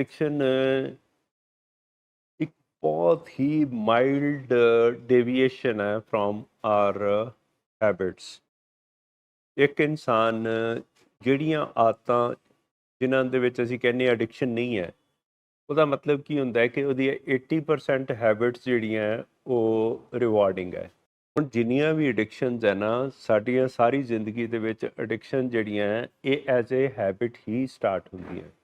Addiction uh, ਇੱਕ ਬਹੁਤ ਹੀ ਮਾਈਲਡ ਡੇਵੀਏਸ਼ਨ uh, ਹੈ ਫਰੋਮ ਆਰ ਹੈਬਿਟਸ ਇੱਕ ਇਨਸਾਨ uh, ਜਿਹੜੀਆਂ ਆਦਤਾਂ ਜਿਨ੍ਹਾਂ ਦੇ ਵਿੱਚ ਅਸੀਂ ਕਹਿੰਦੇ ਐਡਿਕਸ਼ਨ ਨਹੀਂ ਹੈ, ਉਹਦਾ ਮਤਲਬ ਕੀ ਹੁੰਦਾ ਹੈ ਕਿ ਉਹਦੀ 80% ਹੈਬਿਟਸ ਜਿਹੜੀਆਂ ਉਹ ਰਿਵਾਰਡਿੰਗ ਹੈ। ਹੁਣ ਜਿੰਨੀਆਂ ਵੀ ਐਡਿਕਸ਼ਨਸ ਹੈ ਨਾ, ਸਾਡੀਆਂ ਸਾਰੀ ਜ਼ਿੰਦਗੀ ਦੇ ਵਿੱਚ ਐਡਿਕਸ਼ਨ ਜਿਹੜੀਆਂ ਇਹ ਐਜ਼ ਅ ਹੈਬਿਟ ਹੀ ਸਟਾਰਟ ਹੁੰਦੀਆਂ।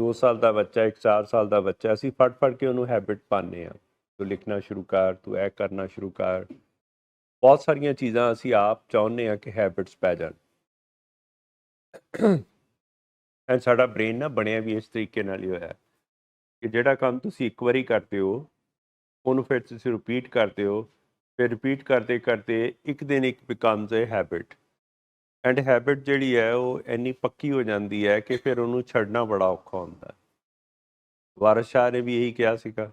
2 ਸਾਲ ਦਾ ਬੱਚਾ, ਇੱਕ 4 ਸਾਲ ਦਾ ਬੱਚਾ, ਅਸੀਂ ਫੜ ਫੜ ਕੇ ਉਹਨੂੰ ਹੈਬਿਟ ਪਾਉਂਦੇ ਆ ਤੂੰ ਲਿਖਣਾ ਸ਼ੁਰੂ ਕਰ, ਤੂੰ ਇਹ ਕਰਨਾ ਸ਼ੁਰੂ ਕਰ। ਬਹੁਤ ਸਾਰੀਆਂ ਚੀਜ਼ਾਂ ਅਸੀਂ ਆਪ ਚਾਹੁੰਦੇ ਆ ਕਿ ਹੈਬਿਟਸ ਪੈ ਜਾਣ। ਐਂਡ ਸਾਡਾ ਬ੍ਰੇਨ ਨਾ ਬਣਿਆ ਵੀ ਇਸ ਤਰੀਕੇ ਨਾਲ ਹੀ ਹੋਇਆ ਕਿ ਜਿਹੜਾ ਕੰਮ ਤੁਸੀਂ ਇੱਕ ਵਾਰੀ ਕਰਦੇ ਹੋ, ਉਹਨੂੰ ਫਿਰ ਤੁਸੀਂ ਰਿਪੀਟ ਕਰਦੇ ਹੋ, ਫਿਰ ਰਿਪੀਟ ਕਰਦੇ ਕਰਦੇ ਇੱਕ ਦਿਨ ਇੱਕ becomes a habit and habit ਜਿਹੜੀ ਹੈ, ਉਹ ਇੰਨੀ ਪੱਕੀ ਹੋ ਜਾਂਦੀ ਹੈ ਕਿ ਫਿਰ ਉਹਨੂੰ ਛੱਡਣਾ ਬੜਾ ਔਖਾ ਹੁੰਦਾ ਹੈ। ਵਾਰਿਸ ਸ਼ਾਹ ਨੇ ਵੀ ਇਹੀ ਕਿਹਾ ਸੀਗਾ।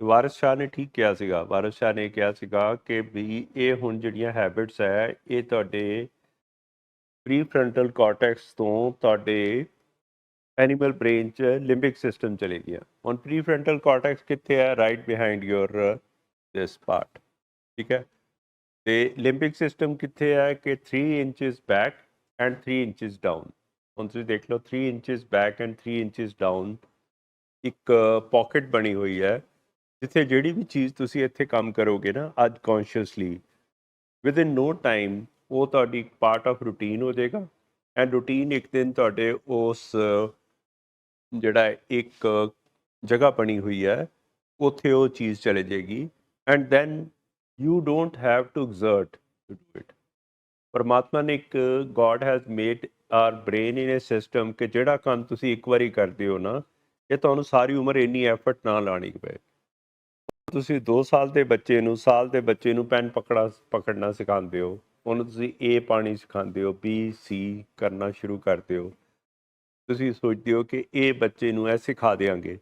ਵਾਰਿਸ ਸ਼ਾਹ ਨੇ ਠੀਕ ਕਿਹਾ ਸੀਗਾ। ਵਾਰਿਸ ਸ਼ਾਹ ਨੇ ਕਿਹਾ ਸੀਗਾ ਕਿ ਵੀ ਇਹ ਹੁਣ ਜਿਹੜੀਆਂ ਹੈਬਿਟਸ ਹੈ, ਇਹ ਤੁਹਾਡੇ ਪ੍ਰੀਫਰੰਟਲ ਕਾਰਟੈਕਸ ਤੋਂ ਤੁਹਾਡੇ ਐਨੀਮਲ ਬ੍ਰੇਨ ਚ ਲਿੰਬਿਕ ਸਿਸਟਮ ਚਲੇ ਗਿਆ ਹੁਣ ਪ੍ਰੀਫਰੰਟਲ ਕਾਰਟੈਕਸ ਕਿੱਥੇ ਹੈ? Right behind your this part ਠੀਕ ਹੈ? ਤੇ ਲਿੰਬਿਕ ਸਿਸਟਮ ਕਿੱਥੇ ਹੈ ਕਿ 3 inches back and 3 inches down ਹੁਣ ਤੁਸੀਂ ਦੇਖ ਲਓ 3 inches back and 3 inches down ਇੱਕ ਪਾਕਟ ਬਣੀ ਹੋਈ ਹੈ, ਜਿੱਥੇ ਜਿਹੜੀ ਵੀ ਚੀਜ਼ ਤੁਸੀਂ ਇੱਥੇ ਕੰਮ ਕਰੋਗੇ ਨਾ, ਅੱਜ consciously within no time ਉਹ ਤੁਹਾਡੀ ਪਾਰਟ ਆਫ ਰੂਟੀਨ ਹੋ ਜਾਏਗਾ। ਐਂਡ ਰੂਟੀਨ ਇੱਕ ਦਿਨ ਤੁਹਾਡੇ ਉਸ, ਜਿਹੜਾ ਇੱਕ ਜਗ੍ਹਾ ਬਣੀ ਹੋਈ ਹੈ, ਉੱਥੇ ਉਹ ਚੀਜ਼ ਚਲੇ ਜਾਏਗੀ। And then you don't have to exert to do it ਪਰਮਾਤਮਾ ਨੇ ਇੱਕ God has made our brain in a system ਕਿ ਜਿਹੜਾ ਕੰਮ ਤੁਸੀਂ ਇੱਕ ਵਾਰੀ ਕਰਦੇ ਹੋ ਨਾ, ਇਹ ਤੁਹਾਨੂੰ ਸਾਰੀ ਉਮਰ ਇੰਨੀ ਐਫਰਟ ਨਾ ਲਾਣੀ ਪਏ ਤੁਸੀਂ 2 ਸਾਲ ਦੇ ਬੱਚੇ ਨੂੰ, ਸਾਲ ਦੇ ਬੱਚੇ ਨੂੰ ਪੈਨ ਪਕੜਾ, ਪਕੜਨਾ ਸਿਖਾਉਂਦੇ ਹੋ, ਉਹਨੂੰ ਤੁਸੀਂ ਏ ਪਾਣੀ ਸਿਖਾਉਂਦੇ ਹੋ ਬੀ ਸੀ ਕਰਨਾ ਸ਼ੁਰੂ ਕਰਦੇ ਹੋ। ਤੁਸੀਂ ਸੋਚਦੇ ਹੋ ਕਿ ਇਹ ਬੱਚੇ ਨੂੰ ਐ ਸਿਖਾ ਦੇਾਂਗੇ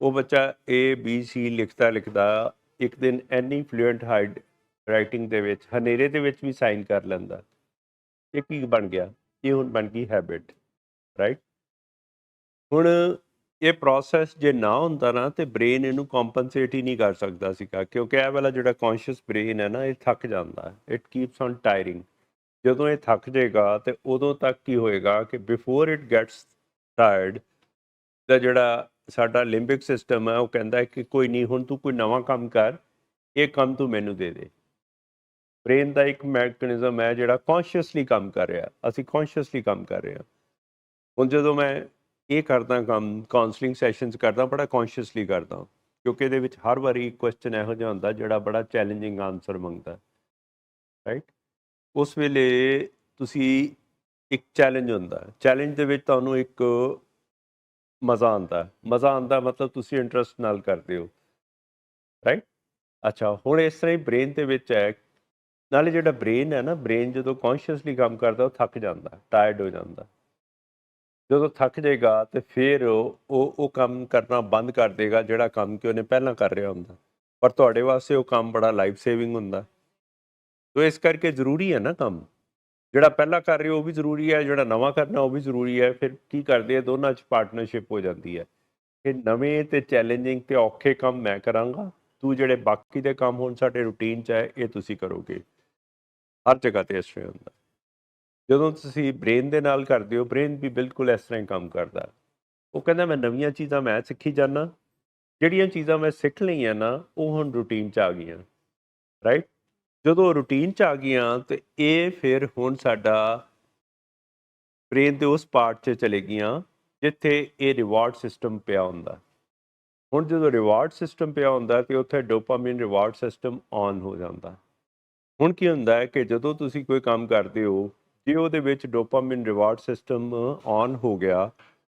ਉਹ ਬੱਚਾ ਏ ਬੀ ਸੀ ਲਿਖਦਾ ਲਿਖਦਾ ਇੱਕ ਦਿਨ ਐਨੀ ਫਲੂਐਂਟ ਹਾਈਡ ਰਾਈਟਿੰਗ ਦੇ ਵਿੱਚ, ਹਨੇਰੇ ਦੇ ਵਿੱਚ ਵੀ ਸਾਈਨ ਕਰ ਲੈਂਦਾ। ਇਹ ਕੀ ਬਣ ਗਿਆ? ਇਹ ਹੁਣ ਬਣ ਗਈ ਹੈਬਿਟ ਰਾਈਟ ਹੁਣ ਇਹ ਪ੍ਰੋਸੈਸ ਜੇ ਨਾ ਹੁੰਦਾ ਨਾ, ਤੇ ਬ੍ਰੇਨ ਇਹਨੂੰ ਕੰਪਨਸੇਟ ਹੀ ਨਹੀਂ ਕਰ ਸਕਦਾ ਸੀਗਾ, ਕਿਉਂਕਿ ਇਹ ਵਾਲਾ ਜਿਹੜਾ ਕੌਨਸ਼ੀਅਸ ਬ੍ਰੇਨ ਹੈ ਨਾ, ਇਹ ਥੱਕ ਜਾਂਦਾ ਇਟ ਕੀਪਸ ਔਨ ਟਾਇਰਿੰਗ ਜਦੋਂ ਇਹ ਥੱਕ ਜਾਏਗਾ, ਤੇ ਉਦੋਂ ਤੱਕ ਕੀ ਹੋਏਗਾ ਕਿ ਬਿਫੋਰ ਇਟ ਗੈਟਸ ਟਾਇਰਡ ਦਾ ਜਿਹੜਾ ਸਾਡਾ ਲਿੰਬਿਕ ਸਿਸਟਮ ਹੈ, ਉਹ ਕਹਿੰਦਾ ਕਿ ਕੋਈ ਨਹੀਂ, ਹੁਣ ਤੂੰ ਕੋਈ ਨਵਾਂ ਕੰਮ ਕਰ, ਇਹ ਕੰਮ ਤੂੰ ਮੈਨੂੰ ਦੇ ਦੇ। ਬ੍ਰੇਨ ਦਾ ਇੱਕ ਮੈਕੈਨਿਜ਼ਮ ਹੈ ਜਿਹੜਾ ਕੌਨਸ਼ੀਅਸਲੀ ਕੰਮ ਕਰ ਰਿਹਾ, ਅਸੀਂ ਕੌਨਸ਼ੀਅਸਲੀ ਕੰਮ ਕਰ ਰਹੇ ਹਾਂ। ਹੁਣ ਜਦੋਂ ਮੈਂ ਇਹ ਕਰਦਾ ਕੰਮ ਕਾਉਂਸਲਿੰਗ ਸੈਸ਼ਨਸ ਕਰਦਾ, ਬੜਾ ਕੌਨਸ਼ੀਅਸਲੀ ਕਰਦਾ ਕਿਉਂਕਿ ਇਹਦੇ ਵਿੱਚ ਹਰ ਵਾਰੀ ਕੁਐਸਚਨ ਇਹੋ ਜਿਹਾ ਹੁੰਦਾ ਜਿਹੜਾ ਬੜਾ ਚੈਲੰਜਿੰਗ ਆਨਸਰ ਮੰਗਦਾ ਰਾਈਟ ਉਸ ਵੇਲੇ ਤੁਸੀਂ ਇੱਕ ਚੈਲੰਜ ਹੁੰਦਾ ਚੈਲੰਜ ਦੇ ਵਿੱਚ ਤੁਹਾਨੂੰ ਇੱਕ ਮਜ਼ਾ ਆਉਂਦਾ ਮਜ਼ਾ ਆਉਂਦਾ ਮਤਲਬ ਤੁਸੀਂ ਇੰਟਰਸਟ ਨਾਲ ਕਰਦੇ ਹੋ। ਰਾਈਟ ਅੱਛਾ, ਹੁਣ ਇਸ ਤਰ੍ਹਾਂ ਹੀ ਬ੍ਰੇਨ ਦੇ ਵਿੱਚ ਹੈ। ਨਾਲੇ ਜਿਹੜਾ ਬ੍ਰੇਨ ਹੈ ਨਾ ਬ੍ਰੇਨ ਜਦੋਂ ਕੌਨਸ਼ੀਅਸਲੀ ਕੰਮ ਕਰਦਾ, ਉਹ ਥੱਕ ਜਾਂਦਾ ਟਾਇਰਡ ਹੋ ਜਾਂਦਾ। ਜਦੋਂ ਥੱਕ ਜਾਏਗਾ ਤੇ ਫਿਰ ਉਹ ਉਹ ਕੰਮ ਕਰਨਾ ਬੰਦ ਕਰ ਦੇਗਾ, ਜਿਹੜਾ ਕੰਮ ਕਿ ਉਹਨੇ ਪਹਿਲਾਂ ਕਰ ਰਿਹਾ ਹੁੰਦਾ। ਪਰ ਤੁਹਾਡੇ ਵਾਸਤੇ ਉਹ ਕੰਮ ਬੜਾ ਲਾਈਫ ਸੇਵਿੰਗ ਹੁੰਦਾ। ਸੋ ਇਸ ਕਰਕੇ ਜ਼ਰੂਰੀ ਹੈ ਨਾ ਕੰਮ। ਜਿਹੜਾ ਪਹਿਲਾਂ ਕਰ ਰਹੇ ਹੋ ਉਹ ਵੀ ਜ਼ਰੂਰੀ ਹੈ, ਜਿਹੜਾ ਨਵਾਂ ਕਰਨਾ ਉਹ ਵੀ ਜ਼ਰੂਰੀ ਹੈ। ਫਿਰ ਕੀ ਕਰਦੇ ਆ, ਦੋਨਾਂ 'ਚ ਪਾਰਟਨਰਸ਼ਿਪ ਹੋ ਜਾਂਦੀ ਹੈ। ਕਿ ਨਵੇਂ ਤੇ ਚੈਲੰਜਿੰਗ ਤੇ ਔਖੇ ਕੰਮ ਮੈਂ ਕਰਾਂਗਾ। ਤੂੰ ਜਿਹੜੇ ਬਾਕੀ ਦੇ ਕੰਮ ਹੁਣ ਸਾਡੇ ਰੂਟੀਨ 'ਚ ਹੈ, ਇਹ ਤੁਸੀਂ ਕਰੋਗੇ। ਹਰ ਜਗ੍ਹਾ ਤੇ ਇਸ ਤਰ੍ਹਾਂ ਹੁੰਦਾ। ਜਦੋਂ ਤੁਸੀਂ ਬ੍ਰੇਨ ਦੇ ਨਾਲ ਕਰਦੇ ਹੋ ਬ੍ਰੇਨ ਵੀ ਬਿਲਕੁਲ ਇਸ ਤਰ੍ਹਾਂ ਹੀ ਕੰਮ ਕਰਦਾ। ਉਹ ਕਹਿੰਦਾ, ਮੈਂ ਨਵੀਆਂ ਚੀਜ਼ਾਂ, ਮੈਂ ਸਿੱਖੀ ਜਾਣਾ ਜਿਹੜੀਆਂ ਚੀਜ਼ਾਂ ਮੈਂ ਸਿੱਖ ਲਈਆਂ ਨਾ, ਉਹ ਹੁਣ ਰੂਟੀਨ 'ਚ ਆ ਗਈਆਂ। ਰਾਈਟ ਜਦੋਂ ਰੂਟੀਨ 'ਚ ਆ ਗਈਆਂ ਤੇ ਇਹ ਫਿਰ ਹੁਣ ਸਾਡਾ ਬ੍ਰੇਨ ਦੇ ਉਸ ਪਾਰਟ 'ਚ ਚਲੇ ਗਈਆਂ ਜਿੱਥੇ ਇਹ ਰਿਵਾਰਡ ਸਿਸਟਮ ਪਿਆ ਹੁੰਦਾ। ਹੁਣ ਜਦੋਂ ਰਿਵਾਰਡ ਸਿਸਟਮ ਪਿਆ ਹੁੰਦਾ ਤੇ ਉੱਥੇ ਡੋਪਾਮਾਈਨ ਰਿਵਾਰਡ ਸਿਸਟਮ ਔਨ ਹੋ ਜਾਂਦਾ। ਹੁਣ ਕੀ ਹੁੰਦਾ ਹੈ ਕਿ ਜਦੋਂ ਤੁਸੀਂ ਕੋਈ ਕੰਮ ਕਰਦੇ ਹੋ, ਜੇ ਉਹਦੇ ਵਿੱਚ ਡੋਪਾਮਾਈਨ ਰਿਵਾਰਡ ਸਿਸਟਮ ਔਨ ਹੋ ਗਿਆ,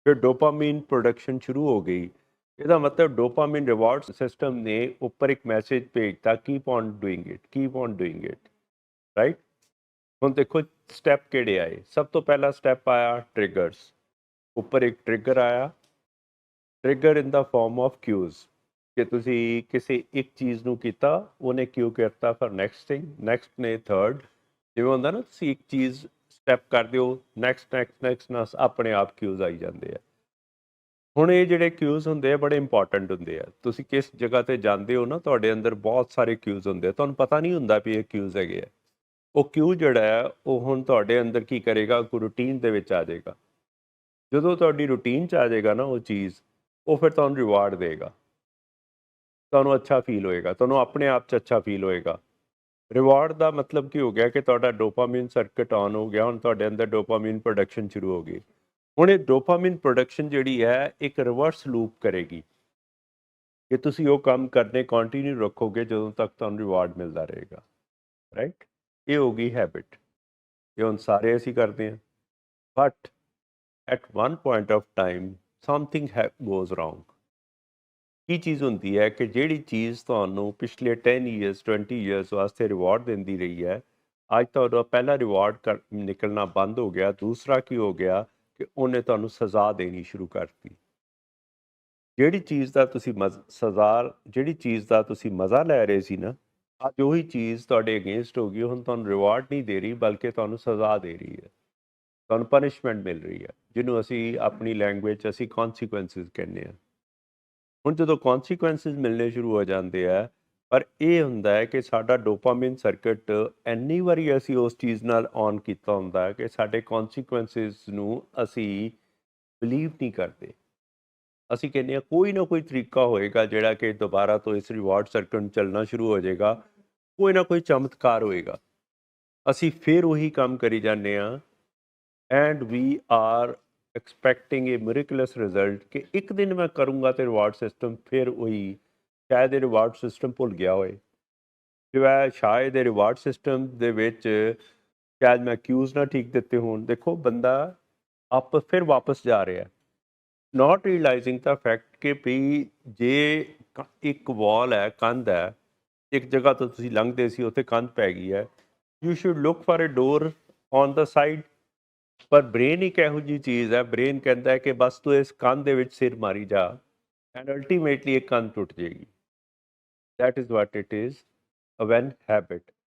ਫਿਰ ਡੋਪਾਮਾਈਨ ਪ੍ਰੋਡਕਸ਼ਨ ਸ਼ੁਰੂ ਹੋ ਗਈ ਇਹਦਾ ਮਤਲਬ ਡੋਪਾਮਾਈਨ ਰਿਵਾਰਡ ਸਿਸਟਮ ਨੇ ਉੱਪਰ ਇੱਕ ਮੈਸੇਜ ਭੇਜਤਾ keep on doing it keep on doing it right ਹੁਣ ਦੇਖੋ ਸਟੈਪ ਕਿਹੜੇ ਆਏ? ਸਭ ਤੋਂ ਪਹਿਲਾ ਸਟੈਪ ਆਇਆ ਟ੍ਰਿਗਰਸ ਉੱਪਰ ਇੱਕ ਟ੍ਰਿਗਰ ਆਇਆ। Trigger in the form of cues ਕਿ ਤੁਸੀਂ ਕਿਸੇ ਇੱਕ ਚੀਜ਼ ਨੂੰ ਕੀਤਾ, ਉਹਨੇ ਕਿਉ ਕਰਤਾ ਫॉर ਨੈਕਸਟ ਥਿੰਗ ਨੈਕਸਟ ਨੇ ਥਰਡ ਜਿਵੇਂ ਹੁੰਦਾ ਨਾ, ਤੁਸੀਂ ਇੱਕ ਚੀਜ਼ ਸਟੈਪ ਕਰਦੇ ਹੋ ਨੈਕਸਟ ਨੈਕਸਟ ਨੈਕਸਟ ਨਾਲ ਆਪਣੇ ਆਪ ਕਿਊਜ਼ ਆਈ ਜਾਂਦੇ ਆ। ਹੁਣ ਇਹ ਜਿਹੜੇ ਕਿਊਜ਼ ਹੁੰਦੇ ਆ, ਬੜੇ ਇੰਪੋਰਟੈਂਟ ਹੁੰਦੇ ਆ। ਤੁਸੀਂ ਕਿਸ ਜਗ੍ਹਾ ਤੇ ਜਾਂਦੇ ਹੋ ਨਾ, ਤੁਹਾਡੇ ਅੰਦਰ ਬਹੁਤ ਸਾਰੇ ਕਿਊਜ਼ ਹੁੰਦੇ ਆ। ਤੁਹਾਨੂੰ ਪਤਾ ਨਹੀਂ ਹੁੰਦਾ ਵੀ ਇਹ ਕਿਊਜ਼ ਹੈਗੇ ਆ। ਉਹ ਕਿਊ ਜਿਹੜਾ ਹੈ ਉਹ ਹੁਣ ਤੁਹਾਡੇ ਅੰਦਰ ਕੀ ਕਰੇਗਾ? ਕੋ ਰੂਟੀਨ ਦੇ ਵਿੱਚ ਆ ਜਾਏਗਾ। ਜਦੋਂ ਤੁਹਾਡੀ ਰੂਟੀਨ ਚ ਆ ਜਾਏਗਾ ਨਾ ਉਹ ਚੀਜ਼, ਉਹ ਫਿਰ ਤੁਹਾਨੂੰ ਰਿਵਾਰਡ ਦੇਗਾ। ਤੁਹਾਨੂੰ ਅੱਛਾ ਫੀਲ ਹੋਏਗਾ। ਤੁਹਾਨੂੰ ਆਪਣੇ ਆਪ 'ਚ ਅੱਛਾ ਫੀਲ ਹੋਏਗਾ। ਰਿਵਾਰਡ ਦਾ ਮਤਲਬ ਕੀ ਹੋ ਗਿਆ ਕਿ ਤੁਹਾਡਾ ਡੋਪਾਮਾਈਨ ਸਰਕਟ ਆਨ ਹੋ ਗਿਆ। ਹੁਣ ਤੁਹਾਡੇ ਅੰਦਰ ਡੋਪਾਮਾਈਨ ਪ੍ਰੋਡਕਸ਼ਨ ਸ਼ੁਰੂ ਹੋ ਗਈ। ਹੁਣ ਇਹ ਡੋਪਾਮਾਈਨ ਪ੍ਰੋਡਕਸ਼ਨ ਜਿਹੜੀ ਹੈ, ਇੱਕ ਰਿਵਰਸ ਲੂਪ ਕਰੇਗੀ। ਕਿ ਤੁਸੀਂ ਉਹ ਕੰਮ ਕਰਨੇ ਕੰਟੀਨਿਊ ਰੱਖੋਗੇ, ਜਦੋਂ ਤੱਕ ਤੁਹਾਨੂੰ ਰਿਵਾਰਡ ਮਿਲਦਾ ਰਹੇਗਾ। ਰਾਈਟ ਇਹ ਹੋ ਗਈ ਹੈਬਿਟ ਇਹ ਹੁਣ ਸਾਰੇ ਅਸੀਂ ਕਰਦੇ ਹਾਂ। But at one point of time something goes wrong ਕੀ ਚੀਜ਼ ਹੁੰਦੀ ਹੈ ਕਿ ਜਿਹੜੀ ਚੀਜ਼ ਤੁਹਾਨੂੰ ਪਿਛਲੇ 10 ਇਅਰਸ 20 ਇਅਰਸ ਵਾਸਤੇ ਰਿਵਾਰਡ ਦਿੰਦੀ ਰਹੀ ਹੈ, ਅੱਜ ਤੁਹਾਡਾ ਪਹਿਲਾ ਰਿਵਾਰਡ ਨਿਕਲਣਾ ਬੰਦ ਹੋ ਗਿਆ, ਦੂਸਰਾ ਕੀ ਹੋ ਗਿਆ ਕਿ ਉਹਨੇ ਤੁਹਾਨੂੰ ਸਜ਼ਾ ਦੇਣੀ ਸ਼ੁਰੂ ਕਰਤੀ। ਜਿਹੜੀ ਚੀਜ਼ ਦਾ ਤੁਸੀਂ ਮਜ਼- ਸਜ਼ਾ, ਜਿਹੜੀ ਚੀਜ਼ ਦਾ ਤੁਸੀਂ ਮਜ਼ਾ ਲੈ ਰਹੇ ਸੀ ਨਾ, ਅੱਜ ਉਹੀ ਚੀਜ਼ ਤੁਹਾਡੇ ਅਗੇਂਸਟ ਹੋ ਗਈ, ਹੁਣ ਤੁਹਾਨੂੰ ਰਿਵਾਰਡ ਨਹੀਂ ਦੇ ਰਹੀ, ਬਲਕਿ ਤੁਹਾਨੂੰ ਸਜ਼ਾ ਦੇ ਰਹੀ ਹੈ। ਤੁਹਾਨੂੰ ਪਨਿਸ਼ਮੈਂਟ ਮਿਲ ਰਹੀ ਹੈ, ਜਿਹਨੂੰ ਅਸੀਂ ਆਪਣੀ ਲੈਂਗੁਏਜ 'ਚ ਅਸੀਂ ਕਨਸੀਕੁਐਂਸਸ ਕਹਿੰਦੇ ਆ ਹੁਣ ਜਦੋਂ ਕਨਸੀਕੁਐਂਸਸ ਮਿਲਣੇ ਸ਼ੁਰੂ ਹੋ ਜਾਂਦੇ ਆ ਪਰ ਇਹ ਹੁੰਦਾ ਹੈ ਕਿ ਸਾਡਾ ਡੋਪਾਮਾਈਨ ਸਰਕਟ ਐਨੀ ਵਾਰੀ ਅਸੀਂ ਉਸ ਚੀਜ਼ ਨਾਲ ਔਨ ਕੀਤਾ ਹੁੰਦਾ ਹੈ ਕਿ ਸਾਡੇ ਕਨਸੀਕੁਐਂਸਸ ਨੂੰ ਅਸੀਂ ਬਲੀਵ ਨਹੀਂ ਕਰਦੇ। ਅਸੀਂ ਕਹਿੰਦੇ ਆ ਕੋਈ ਨਾ ਕੋਈ ਤਰੀਕਾ ਹੋਏਗਾ ਜਿਹੜਾ ਕਿ ਦੁਬਾਰਾ ਤੋਂ ਇਸ ਰਿਵਾਰਡ ਸਰਕਟ ਨੂੰ ਚੱਲਣਾ ਸ਼ੁਰੂ ਹੋ ਜਾਏਗਾ, ਕੋਈ ਨਾ ਕੋਈ ਚਮਤਕਾਰ ਹੋਏਗਾ। ਅਸੀਂ ਫਿਰ ਉਹੀ ਕੰਮ ਕਰੀ ਜਾਂਦੇ ਆ and we are expecting a miracles result ਕਿ ਇੱਕ ਦਿਨ ਮੈਂ ਕਰੂੰਗਾ ਤੇ ਰਿਵਾਰਡ ਸਿਸਟਮ ਫਿਰ ਉਹੀ ਸ਼ਾਇਦ ਇਹ ਰਿਵਾਰਡ ਸਿਸਟਮ ਭੁੱਲ ਗਿਆ ਹੋਏ ਜਿਵੇਂ ਸ਼ਾਇਦ ਇਹ ਰਿਵਾਰਡ ਸਿਸਟਮ ਦੇ ਵਿੱਚ ਸ਼ਾਇਦ ਮੈਂ ਕਿਊਜ਼ ਨਾ ਠੀਕ ਦਿੱਤੇ ਹੋਣ, ਦੇਖੋ ਬੰਦਾ ਆਪ ਫਿਰ ਵਾਪਸ ਜਾ ਰਿਹਾ ਹੈ। ਨਾਟ ਰਿਅਲਾਈਜ਼ਿੰਗ ਦਾ ਫੈਕਟ ਕਿ ਵੀ ਜੇ ਇੱਕ ਵਾਲ ਹੈ, ਕੰਧ ਹੈ, ਇੱਕ ਜਗ੍ਹਾ ਤੋਂ ਤੁਸੀਂ ਲੰਘਦੇ ਸੀ, ਉੱਥੇ ਕੰਧ ਪੈ ਗਈ ਹੈ you should look for a door on the side ਪਰ ਬ੍ਰੇਨ ਇੱਕ ਇਹੋ ਜਿਹੀ ਚੀਜ਼ ਹੈ ਬ੍ਰੇਨ ਕਹਿੰਦਾ ਹੈ ਕਿ ਬਸ ਤੂੰ ਇਸ ਕੰਧ ਦੇ ਵਿੱਚ ਸਿਰ ਮਾਰੀ ਜਾ ਐਂਡ ਅਲਟੀਮੇਟਲੀ ਇਹ ਕੰਧ ਟੁੱਟ ਜਾਏਗੀ। That is what it is when habit